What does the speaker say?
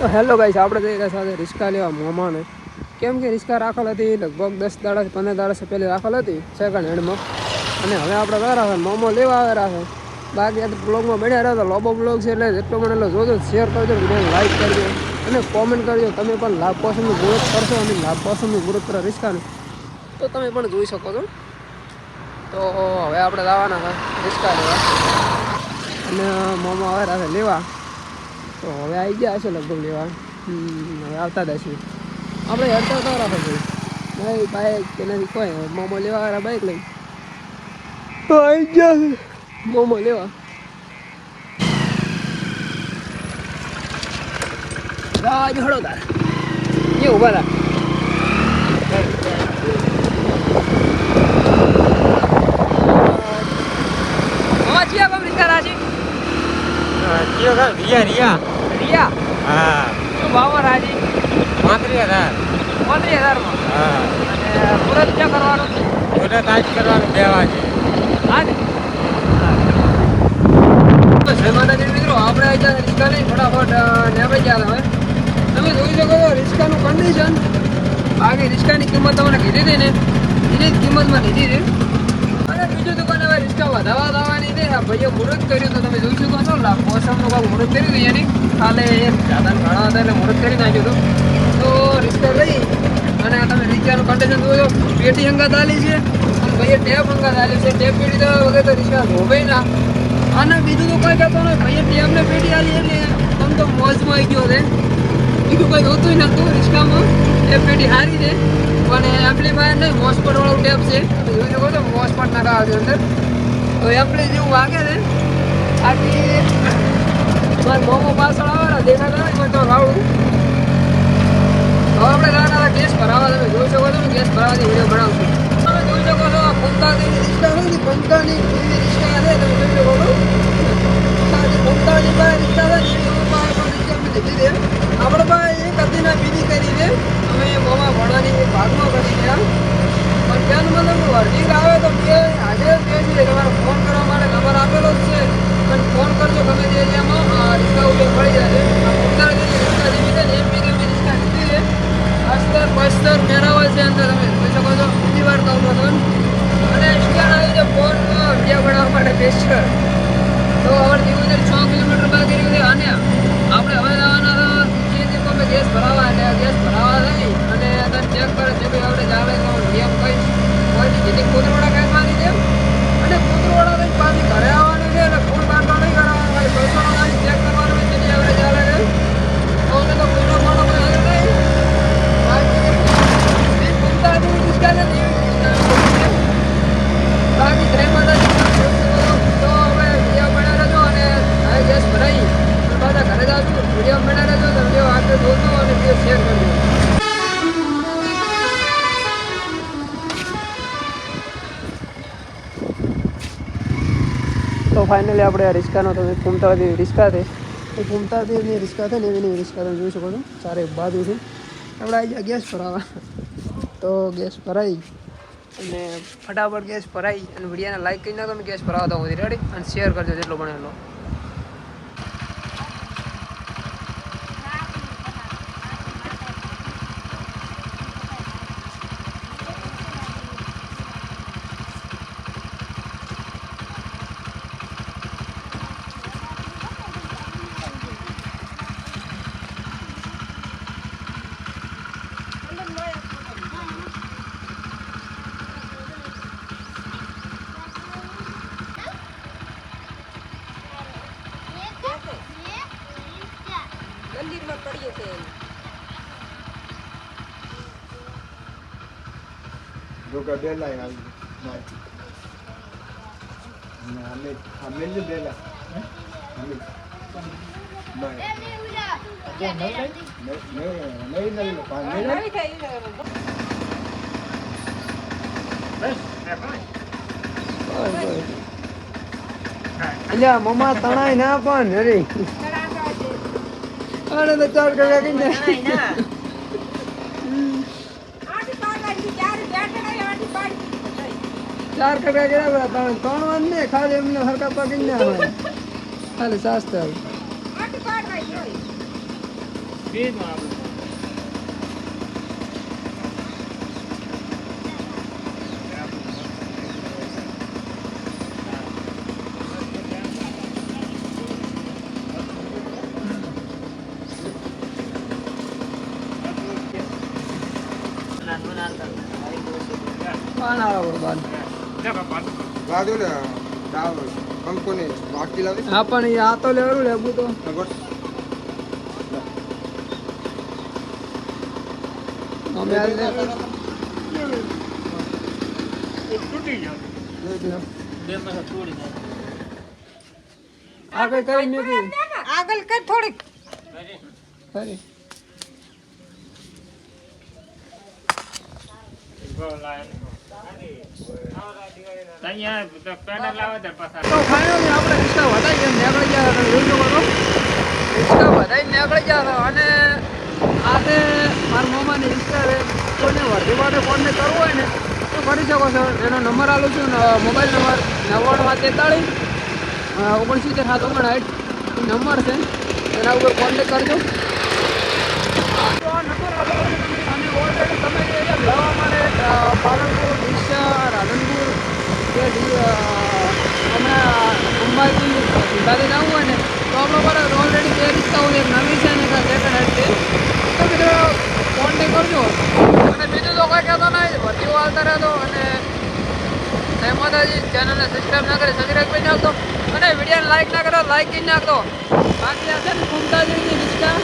તો hello guys આપણે જઈ સાથે રિસ્કા લેવા મોમાને કેમ કે રિસ્કા રાખેલ હતી, લગભગ દસ દાડા પંદર દાડા પહેલી રાખેલ હતી સેકન્ડ હેન્ડમાં અને હવે આપણે ગયા છે મોમો લેવા આવે છે બાકી આ બ્લોગમાં બન્યા રહ્યા તો લોબો બ્લોગ છે એટલે જેટલો મને એટલો જોજો શેર કરજો વીડિયો લાઈક કરજો. અને કોમેન્ટ કરજો, તમે પણ લાભ પસંદનું ગ્રોથ કરશો અને લાભ પસંદનું ગ્રોથ કરો રિસ્કાને. તો તમે પણ જોઈ શકો છો. તો હવે આપણે લાવવાના છે, રિસ્કા લેવા. અને મોમો આવેલા છે, લેવા. તો હવે આવી ગયા હશે લગભગ લેવા હમ, હવે આવતા જ હશે. આપણે હેરતા હતા રાખો ભાઈ. ભાઈ બાઇક કે નથી કોઈ હવે મોમો લેવા વાળા બાઇક લઈ તો આવી ગયા છે. મોમો લેવા. રાજ હળોદા એ ઊભા રાખ. રિયા રિયા હા શું ભાવમાં રાજી પાંત્રીસ હજાર હજારમાં. હા અને ક્યાં કરવાનું જોડે કાચ કરવાનું બે વાગે આજ? જય માતાજી મિત્રો આપણે આવી રિસ્કા નહીં ફટાફટ ગયા હવે. તમે જોઈ શકો છો કન્ડિશન બાકી રિસ્કાની કિંમત તમને કીધી હતી ને એની જ કિંમતમાં લીધી હતી. અને બીજું દુકાન હવે રિસ્કા વધારવા દાવાની છે. આ ભાઈએ મુહૂર્ત કર્યું તો તમે જોઈ શકો છો મોસમનું કાંક મુહૂર્ત કર્યું હતું એની. કાલે એક સાધન ઘણા હતા એટલે મુહૂર્ત કરી નાખ્યું હતું. તો રિસ્કા લઈ અને આ તમે રિક્ષાનું કન્ડિશન જોયો પેટી હંગાત આલી છે. અને ભાઈએ ટેપ હંગાત આલી છે. ટેપ પેટી દેવા વગર તો રિક્ષા ધોવાય ના. અને બીજું તો કોઈ કહેતો નહીં. ભાઈએ ટેપ ને પેટી આલી એટલે તમે તો મોજમાં આવી ગયો છે. બીજું કોઈ હોતું નહોતું રિક્ષામાં. ટેપ પેટી હારી છે. પણ એમ્પ્લીફાયર નહીં મોસ્પટ વાળું ટેપ છે. જોઈ શકો છો મોસ્પટ નાખા છે અંદર. તો એમ્પ્લી જેવું વાગે છે. આથી મારા મોમો પાછળ આવે ને, દેખાતા તો રાવડું હવે આપણે નાના ગેસ ભરાવા તમે જોઈ શકો છો ગેસ ભરાવાની વીડિયો તમે જોઈ શકો છો આ પંતાની રિક્ષા નથી પંતાની એવી રિક્ષા તમે જોઈ શકો છો. જે પંતાની પાસે રિક્ષા છે લીધી છે આપણે પાસે એક હતી ને બીજી કરી છે. અમે મોમાં ભાગમાં કરી ગયા પણ ત્યાં મતલબ અરજી આવે તો બે હાજર જ છે. તમારે ફોન કરવા માટે નંબર આપેલો જ છે. પણ ફોન કરજો, ગમે તે એરિયામાં રિક્ષા ઉપર મળી જાય છે આ પંદર જે રિક્ષા જેવી છે ને એમ બી અમે રિક્ષા લીધી છે અસ્તર બસ્તર મેરાવલ છે અંદર તમે જોઈ શકો છો બીજી વાર કહું તો અને સ્ટેન્ડ આવી છે ફોન વીડિયો બનાવવા માટે બેસ્ટ તો હવે ધીમે ધીરે છ કિલોમીટર બાકી રહ્યું છે. અને આપણે હવે જવાના જે જે અમે ગેસ ભરાવા એટલે ગેસ ભરાવા થઈ અને તને ચેક કરે છે કે આપણે જાવે તો નિયમ કઈ કોઈની જેથી કુતરવાડા કાઢવાની છે અને કુતરવાડા લઈને પાછી ઘરે આવવાની છે એટલે ફૂલ બાંધવા નહીં કરાવવાનું ખાલી પૈસાનો ખાલી ચેક કરવાનું છે જેથી આપણે ચાલે છે તો અમે તો કોઈનો કોનો કોઈ હાજર નહીં બાકી મેં કુંતા જેવી રિક્ષા છે ને એવી રિક્ષા છે. બાકી જય માતાજી તો હવે વીડિયો બના રહેજો અને હવે ગેસ ભરાઈ અને પાછા ઘરે જાશું વીડિયો બના રહેજો તો વીડિયો આગળ જોજો અને વીડિયો શેર કરજો તો ફાઇનલી આપણે આ રિસ્કાનો તમે કુમતાથી રિસ્કા છે એ કુમતાથી રિસ્કા છે ને એની રિસ્કા તમે જોઈ શકો છો. ચારે છે. આપણે આવી ગયા ગેસ ભરાવા તો ગેસ ભરાઈ. અને ફટાફટ ગેસ ભરાઈ અને વિડીયાને લાઇક કરી નાખો ગેસ ભરાવતા તો રેડી અને શેર કરજો જેટલો બને એટલો. Bela. Hamid. Naik. Naik, naik, naik, naik, lepas ni naik. અલ્યા મમ્મા તણાય ના પણ અરે અરે તો ચાર કલાક ને ચાર કલાક ગયા ત્રણ ત્રણ વાર ને ખાલી એમને હરકા પકડી ને આવે ખાલી શાસ્ત્ર પાનાળા બરોબર બાજુ ને દાવ કંકોને વાકી લાવી હા પણ આ તો લેવાનું લેવું તો. અમે આ રીતે આ કઈ કરી મેં આગળ કર થોડીક. ખરી તો ફાઇનલી આપણે રિક્ષા વધારી એમ નીકળી ગયા હતા જોઈ શકો છો રિક્ષા વધારી નીકળી ગયા હતા અને આજે મારા મામાની રિક્ષા છે કોઈને વર્ધી માટે કોઈને કરવું હોય ને તો કરી શકો છો એનો નંબર આલું છું મોબાઈલ નંબર નવ્વાણું તેતાળીસ ઓગણસિત્તેર સાત ઓગણસાઠ નંબર છે એના ઉપર કોન્ટેક કરજો તમે પાલનપુર ડીસા રાધનપુર કે હમણાં મુંબઈથી સુધારી જવું હોય ને, તો આપણો પર ઓલરેડી બે રિક્ષાઓ એક નવી છે ને એક સેકન્ડ હેન્ડ છે. કરજો. અને બીજું તો કોઈ કહેતો નહીં ભરતીઓ આવતા રહેતો અને જય માતાજી ચેનલને સબસ્ક્રાઈબ ના કરે સબસ્ક્રાઈબ કરી નાખતો અને વિડીયોને લાઈક ના કરો લાઈક કરી નાખતો બાકી આ છે ને ઘૂમતા જઈને રિક્ષા.